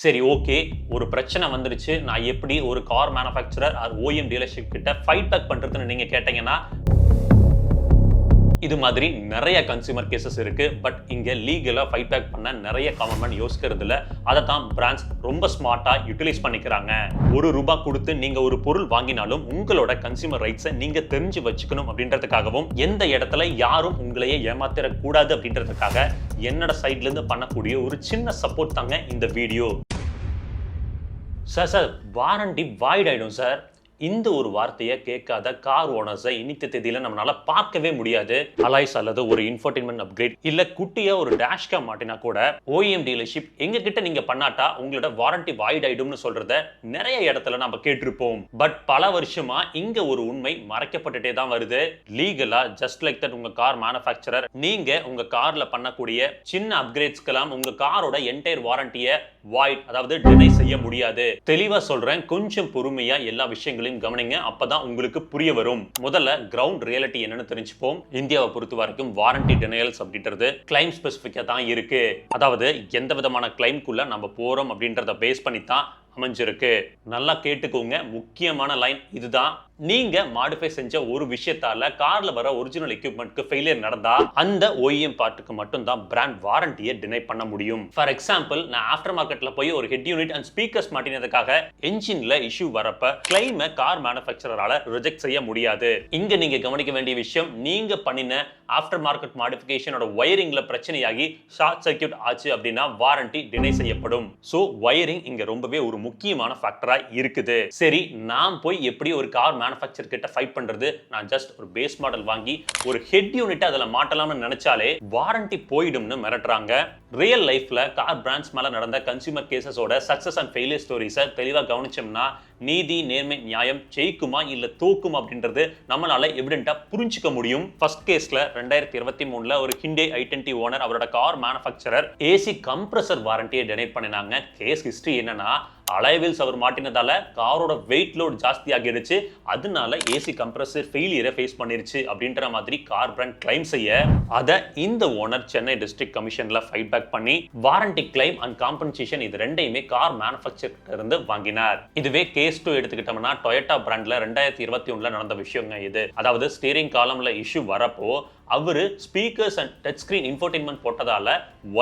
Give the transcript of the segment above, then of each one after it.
சரி ஓகே. ஒரு பிரச்சனை வந்துருச்சு. நான் எப்படி ஒரு car manufacturer or OEM dealership கிட்ட ஃபைட் பேக் பண்ணுறதுன்னு நீங்கள் கேட்டீங்கன்னா இது மாதிரி நிறைய கன்சியூமர் கேசஸ் இருக்கு. பட் இங்க லீகலா ஃபைட் பேக் பண்ண நிறைய கவர்மெண்ட் யோசிக்கிறது இல்ல. அதை தான் பிராண்ட்ஸ் ரொம்ப ஸ்மார்ட்டா யூட்டிலைஸ் பண்ணிக்கிறாங்க. ஒரு ரூபாய் கொடுத்து நீங்க ஒரு பொருள் வாங்கினாலும் உங்களோட கன்சியூமர் ரைட்ஸை நீங்க தெரிஞ்சு வச்சுக்கணும் அப்படின்றதுக்காகவும் எந்த இடத்துல யாரும் உங்களையே ஏமாத்திடக்கூடாது அப்படின்றதுக்காக என்னோட சைட்ல இருந்து பண்ணக்கூடிய ஒரு சின்ன சப்போர்ட் தாங்க இந்த video sir sir warranty void ஆயிடும் சார் இந்த ஒரு வார்த்தையை கேட்காத கார் ஓனர்ஸை இன்னித்த தேதியில நம்மளால பார்க்கவே முடியாது. அலாய்ஸ் அல்லது ஒரு இன்ஃபர்டைன்மெண்ட் அப்கிரேட் இல்ல குட்டியா ஒரு டேஷ் கேம் மாட்டினா கூட ஓஎம் டீலர்ஷிப் எங்க கிட்ட நீங்க பண்ணாட்டா உங்களோட வாரண்டி வாய்ட் ஆயிடும்னு சொல்றத நிறைய இடத்துல நம்ம கேட்டிருப்போம். பட் பல வருஷமா இங்க ஒரு உண்மை மறைக்கப்பட்டுட்டே தான் வருது. லீகலா ஜஸ்ட் லைக் தட் உங்க கார் மேனுஃபேக்சரர் நீங்க உங்க கார்ல பண்ணக்கூடிய சின்ன அப்கிரேட்ஸ்க்கெல்லாம் உங்க காரோட என்டையர் வாரண்டியை வாய்ட் அதாவது டினை செய்ய முடியாது. தெளிவா சொல்றேன் கொஞ்சம் பொறுமையா எல்லா விஷயங்களையும் கவனிங்க அப்பதான் உங்களுக்கு புரிய வரும். முதல்ல கிரவுண்ட் ரியாலிட்டி என்னன்னு தெரிஞ்சுப்போம். இந்தியாவை பொறுத்த வரைக்கும் வாரண்டி டினையல்ஸ் அப்படின்றது கிளைம் ஸ்பெசிஃபிக்கா தான் இருக்கு. அதாவது எந்த விதமான கிளைம்குள்ள நம்ம போறோம் அப்படின்றத பேஸ் பண்ணி தான் அமைஞ்சிருக்கு. நல்லா கேட்டுக்கோங்க. முக்கியமான லைன் இதுதான். நீங்க மாடிஃபை செஞ்ச ஒரு விஷயத்தால கார்ல வர ஒரிஜினல் எக்யூப்மெண்ட்க்கு ஃபெயிலியர் நடந்தால் அந்த OEM பார்ட்டுக்கு மட்டும் தான் பிராண்ட் வாரண்டியை டினை பண்ண முடியும். ஃபார் எக்ஸாம்பிள் நான் ஆஃப்டர் மார்க்கெட்ல போய் ஒரு ஹெட் யூனிட் அண்ட் ஸ்பீக்கர்ஸ் மாட்டினதுக்காக என்ஜின்ல இஷ்யூ வரப்ப கிளைமை கார் மேனுஃபேக்சரரால ரிஜெக்ட் செய்ய முடியாது. இங்க நீங்க கவனிக்க வேண்டிய விஷயம் நீங்க பண்ணின ஆஃப்டர் மார்க்கெட் மாடிஃபிகேஷனோட ஒயரிங்கில் பிரச்சனையாகி ஷார்ட் சர்க்யூட் ஆச்சு அப்படின்னா வாரண்டி டினை செய்யப்படும். ஸோ ஒயரிங் இங்க ரொம்பவே ஒரு முக்கியமான ஃபேக்டராக இருக்குது. சரி நான் போய் எப்படி ஒரு கார் மேனுஃபேக்சர் கிட்ட ஃபைட் பண்றது நான் ஜஸ்ட் ஒரு பேஸ் மாடல் வாங்கி ஒரு ஹெட் யூனிட் அதில் மாட்டலாம்னு நினைச்சாலே வாரண்டி போயிடும்னு மிரட்டுறாங்க. ரியல் லைஃப்ல கார் பிராண்ட்ஸ் மேல நடந்த கன்சியூமர் கேசஸோட சக்சஸ் அண்ட் ஃபெயிலியர் ஸ்டோரிஸை தெளிவாக கவனிச்சோம்னா நீதி நேர்மை நியாயம் ஜெயிக்குமா இல்ல தோக்குமா அப்படின்றது நம்மளால எவிடென்ட்டா புரிஞ்சுக்க முடியும். ஃபர்ஸ்ட் கேஸ்ல ரெண்டாயிரத்தி இருபத்தி மூணுல ஒரு ஹிண்டே ஐடென்டி ஓனர் அவரோட கார் மேனுஃபேக்சரர் ஏசி கம்ப்ரஸர் வாரண்டியை டெனைட் பண்ணினாங்க. கேஸ் ஹிஸ்டரி என்னன்னா அலைவில்ஸ் அவர் மாட்டினதால காரோட வெயிட் லோட் ஜாஸ்தி ஆகிடுச்சு அதனால ஏசி கம்ப்ரஸர் ஃபெயிலியரை ஃபேஸ் பண்ணிருச்சு அப்படின்ற மாதிரி கார் பிராண்ட் கிளைம் செய்ய அதை இந்த ஓனர் சென்னை டிஸ்ட்ரிக்ட் கமிஷன்ல ஃபைட் பேக் பண்ணி வாரண்டி கிளைம் அண்ட் காம்பன்சேஷன் இது ரெண்டையுமே கார் மேனுஃபேக்சர் இருந்து வாங்கினார். இதுவே கேஸ் டூ எடுத்துக்கிட்டோம்னா டொயட்டா பிராண்ட்ல ரெண்டாயிரத்தி இருபத்தி ஒண்ணுல நடந்த விஷயங்க இது. அதாவது ஸ்டீரிங் காலம்ல இஷ்யூ வரப்போ அவர் speakers and touch screen infotainment போட்டதால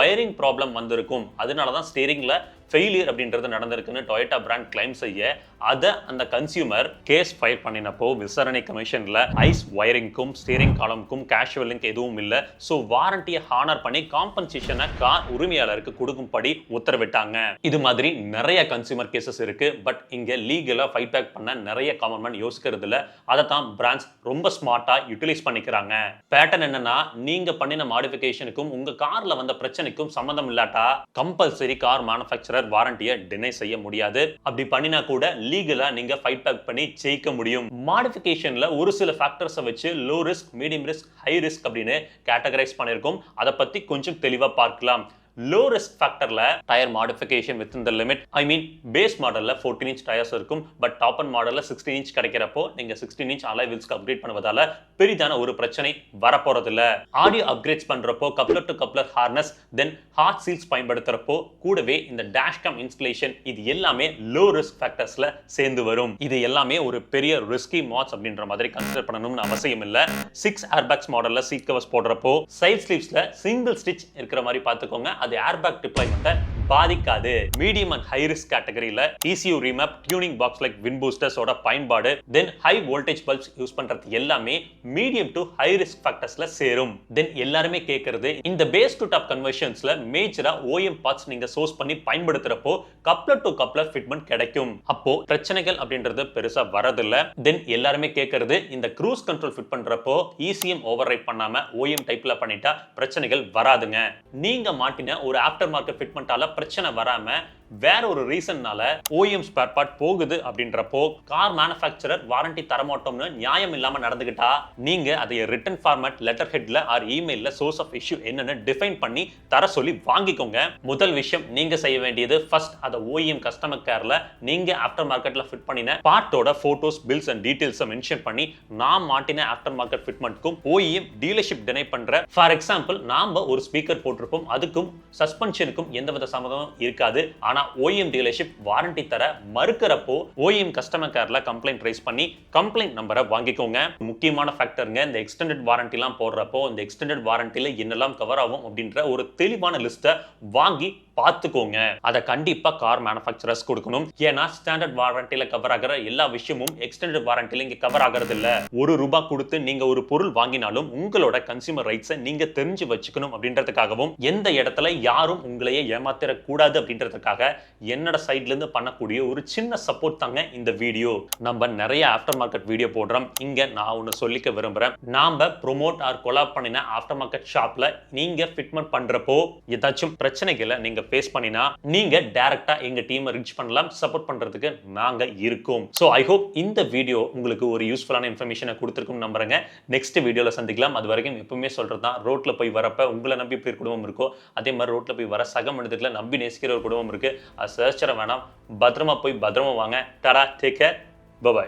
wiring problem வந்திருக்கும். அதனால தான் ஸ்டீரிங்ல ஃபெயிலியர் அப்படின்றது நடந்திருக்குன்னு டொயட்டா பிராண்ட் கிளைம் செய்ய அதை அந்த கன்சியூமர் கேஸ் ஃபைல் பண்ணினப்போ விசாரணை கமிஷனில் ஐஸ் ஒயரிங்க்கும் ஸ்டீரிங் காலம்க்கும் கேஷுவல் எதுவும் இல்லை. ஸோ வாரண்டியை ஹானர் பண்ணி காம்பன்சேஷனை கார் உரிமையாளருக்கு கொடுக்கும்படி உத்தரவிட்டாங்க. இது மாதிரி நிறைய கன்சியூமர் கேசஸ் இருக்கு. பட் இங்கே லீகலாக ஃபைட் பேக் பண்ண நிறைய கவர்மெண்ட் யோசிக்கிறது இல்ல அதை தான் பிராண்ட்ஸ் ரொம்ப ஸ்மார்ட்டாக யூட்டிலைஸ் பண்ணிக்கிறாங்க. பேட்டர் பேட்டர்ன் என்னன்னா நீங்க பண்ணின மாடிஃபிகேஷனுக்கும் உங்க கார்ல வந்த பிரச்சனைக்கும் சம்மந்தம் இல்லாட்டா கம்பல்சரி கார் மேனுஃபேக்சரர் வாரண்டியை டினை செய்ய முடியாது. அப்படி பண்ணினா கூட லீகலா நீங்க ஃபைட் பேக் பண்ணி ஜெயிக்க முடியும். மாடிஃபிகேஷன்ல ஒரு சில ஃபேக்டர்ஸை வச்சு low risk medium risk high risk அப்படின்னு கேட்டகரைஸ் பண்ணியிருக்கோம். அதை பத்தி கொஞ்சம் தெளிவா பார்க்கலாம். லோ ரிஸ்க் ஃபேக்டரில் டயர் மாடிஃபிகேஷன் வித் இந்த லிமிட் ஐ மீன் பேஸ் மாடலில் ஃபோர்டீன் இன்ச் டயர்ஸ் இருக்கும். பட் டாப் அண்ட் மாடலில் சிக்ஸ்டீன் இன்ச் கிடைக்கிறப்போ நீங்க 16 இன்ச் அலை வீல்ஸ்க்கு அப்கிரேட் பண்ணுவதால் பெரிதான ஒரு பிரச்சனை வரப்போறது இல்ல ஆடியோ அப்கிரேட்ஸ் பண்றப்போ coupler to coupler harness then hard seals பயன்படுத்துறப்போ கூடவே இந்த டேஷ் கம் இன்ஸ்டலேஷன் இது எல்லாமே லோ ரிஸ்க் ஃபேக்டர்ஸ்ல சேர்ந்து வரும். இது எல்லாமே ஒரு பெரிய ரிஸ்கி மாட்ஸ் அப்படின்ற மாதிரி கன்சிடர் பண்ணணும்னு அவசியம் இல்ல. சிக்ஸ் ஏர்பேக்ஸ் மாடல்ல சீட் கவர்ஸ் போடுறப்போ சைட் ஸ்லீவ்ஸில் சிங்கிள் ஸ்டிச் இருக்கிற மாதிரி பார்த்துக்கோங்க. அது ஏர்பேக் டிப்ளாய்மெண்ட்டை பாதிக்காது. மீடியம் அண்ட் ஹை ரிஸ்க் கேட்டகரியில் ECU remap tuning box like win பூஸ்டர்ஸோட பயன்பாடு then high voltage bulbs use பண்றது எல்லாமே மீடியம் டு ஹை ரிஸ்க் ஃபேக்டர்ஸ்ல சேரும். தென் எல்லாருமே கேட்கறது இந்த பேஸ் டு டாப் கன்வர்ஷன்ஸ்ல மேஜரா ஓஎம் பார்ட்ஸ் நீங்க சோர்ஸ் பண்ணி பயன்படுத்துறப்போ கப்ளர் டு கப்ளர் ஃபிட்மெண்ட் கிடைக்கும். அப்போ பிரச்சனைகள் அப்படின்றது பெருசா வரதில்ல. தென் எல்லாருமே கேட்கறது இந்த க்ரூஸ் கண்ட்ரோல் ஃபிட் பண்றப்போ இசிஎம் ஓவர் ரைட் பண்ணாம ஓஎம் டைப்ல பண்ணிட்டா பிரச்சனைகள் வராதுங்க. நீங்க மாட்டின ஒரு ஆஃப்டர் மார்க்கெட் ஃபிட்மெண்டால பிரச்சனை வராமல் வேற ஒரு ரீசன்னால ஓஎம் ஸ்பேர் பார்ட் போகுது அப்படின்றப்போ கார் மேனுஃபேக்சரர் வாரண்டி தரமாட்டோம்னு நியாயம் இல்லாம நடந்துகிட்டா நீங்க அதை ரிட்டன் ஃபார்மேட் லெட்டர் ஹெட்ல ஆர் இமெயில்ல சோர்ஸ் ஆஃப் இஷ்யூ என்னன்னு டிஃபைன் பண்ணி தர சொல்லி வாங்கிக்கோங்க. முதல் விஷயம் நீங்க செய்ய வேண்டியது ஃபர்ஸ்ட் அதை ஓஎம் கஸ்டமர் கேர்ல நீங்க ஆஃப்டர் மார்க்கெட்ல ஃபிட் பண்ணின பார்ட்டோட போட்டோஸ் பில்ஸ் அண்ட் டீடைல்ஸை மென்ஷன் பண்ணி நாம் மாட்டின ஆஃப்டர் மார்க்கெட் ஃபிட்மெண்ட்க்கும் ஓஎம் டீலர்ஷிப் டினை பண்ற. ஃபார் எக்ஸாம்பிள் நாம ஒரு ஸ்பீக்கர் போட்டிருப்போம் அதுக்கும் சஸ்பென்ஷனுக்கும் எந்தவித சம்மதமும் இருக்காது. ஆனா ஆனால் ஓஎம் டீலர்ஷிப் வாரண்டி தர மறுக்கிறப்போ ஓஎம் கஸ்டமர் கேர்ல கம்ப்ளைண்ட் ரைஸ் பண்ணி கம்ப்ளைண்ட் நம்பரை வாங்கிக்கோங்க. முக்கியமான ஃபேக்டருங்க இந்த எக்ஸ்டெண்டட் வாரண்டிலாம் போடுறப்போ இந்த எக்ஸ்டெண்டட் வாரண்டியில் என்னெல்லாம் கவர் ஆகும் அப்படின்ற ஒரு தெளிவான லிஸ்ட்டை வாங்கி பார்த்துக்கோங்க. அதை கண்டிப்பா கார் மேனுஃபேக்சரர்ஸ் கொடுக்கணும். ஏன்னா ஸ்டாண்டர்ட் வாரண்டியில கவர் ஆகிற எல்லா விஷயமும் எக்ஸ்டெண்டட் வாரண்டியில இங்க கவர் ஆகிறது இல்ல ஒரு ரூபாய் கொடுத்து நீங்க ஒரு பொருள் வாங்கினாலும் உங்களோட கன்சியூமர் ரைட்ஸை நீங்க தெரிஞ்சு வச்சுக்கணும் அப்படின்றதுக்காகவும் எந்த இடத்துல யாரும் உங்களையே ஏமாத்திடக்கூடாது அப்படின்றதுக்காக என்னோட சைட்ல இருந்து பண்ணக்கூடிய ஒரு சின்ன சப்போர்ட் தாங்க இந்த வீடியோ நம்ம நிறைய ஆஃப்டர் மார்க்கெட் வீடியோ போடுறோம். இங்க நான் ஒன்னு சொல்லிக்க விரும்புறேன். நாம ப்ரோமோட் ஆர் கொலாப் பண்ணின ஆஃப்டர் மார்க்கெட் ஷாப்ல நீங்க ஃபிட்மெண்ட் பண்றப்போ ஏதாச்சும் பிரச்சனைகளை நீங்க ஃபேஸ் பண்ணினா நீங்க டைரக்டா எங்க டீமை ரீச் பண்ணலாம் சப்போர்ட் பண்றதுக்கு நாங்க இருக்கோம். ஸோ ஐ ஹோப் இந்த வீடியோ உங்களுக்கு ஒரு யூஸ்ஃபுல்லான இன்ஃபர்மேஷனை கொடுத்துருக்கும் நம்புறேங்க. நெக்ஸ்ட் வீடியோல சந்திக்கலாம். அது வரைக்கும் எப்பவுமே சொல்றது தான் ரோட்ல போய் வரப்ப உங்களை நம்பி இப்படி ஒரு குடும்பம் இருக்கோ அதே மாதிரி ரோட்ல போய் வர சக மனிதர்களை நம்பி நேசிக்கிற ஒரு குடும்பம் இருக்கு. அது சர்ச்சரை வேணாம். பத்திரமா போய் பத்திரமா வாங்க. டரா டேக் கேர் பபாய்